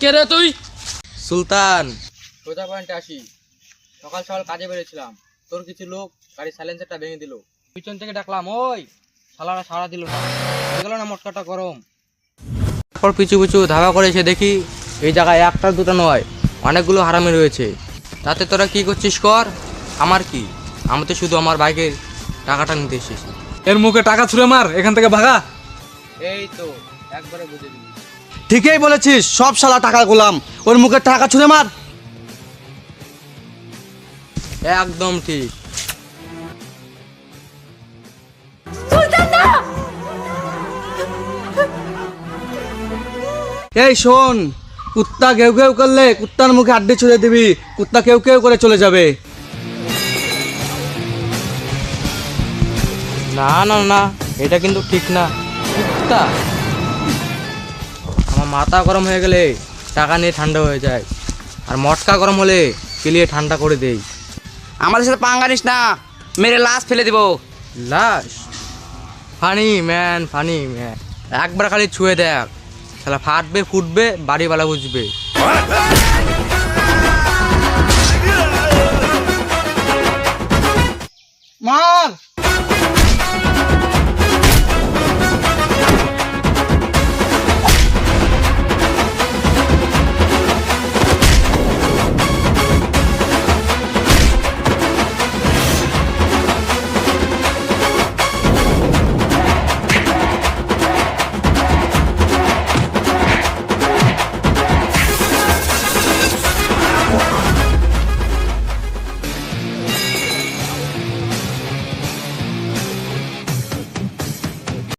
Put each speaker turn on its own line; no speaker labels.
কে রে তুই?
সুলতান।
সোজা পয়েন্টে আসি। সকাল সকাল কাজে বেরিয়েছিলাম তোর কিছু লোক গাড়ির সাইলেন্সারটা ভেঙে দিল। পিছন থেকে ডাকলাম ওই শালারা সাড়া দিল না। গেল না মটকাটা গরম। তারপর পিছু পিছু ধাবা করে এসে দেখি এই জায়গায় একটা দুটো নয় অনেকগুলো হারামি রয়েছে। তাতে তোরা কি করছিস কর? আমার কি? আমি তো শুধু আমার বাইকের টাকাটা নিতে এসেছি।
এর মুখে টাকা ছুঁড়ে মার এখান থেকে ভাগা।
এই তো একবারে বুঝে দিবি
ঠিকই বলেছিস সব শালা টাকা গোলাম। ওর মুখে টাকা ছুঁড়ে মার।
একদম ঠিক।
এই শোন কুত্তা ঘেউ ঘেউ করলে কুত্তার মুখে আড্ডি ছুঁড়ে দিবি কুত্তা কেউ কেউ করে চলে যাবে।
না না না এটা কিন্তু ঠিক না। কুত্তা? মাথা গরম হয়ে গেলে টাকা নিয়ে ঠান্ডা হয়ে যায়। আর মটকা গরম হলে কেলিয়ে ঠান্ডা করে দেই।
আমাদের সাথে পাঙ্গা নিস না মেরে লাশ ফেলে দিব।
লাশ? Funny man funny man. একবার খালি ছুঁয়ে দেখ তাহলে ফাটবে ফুটবে বাড়িওয়ালা বুঝবে।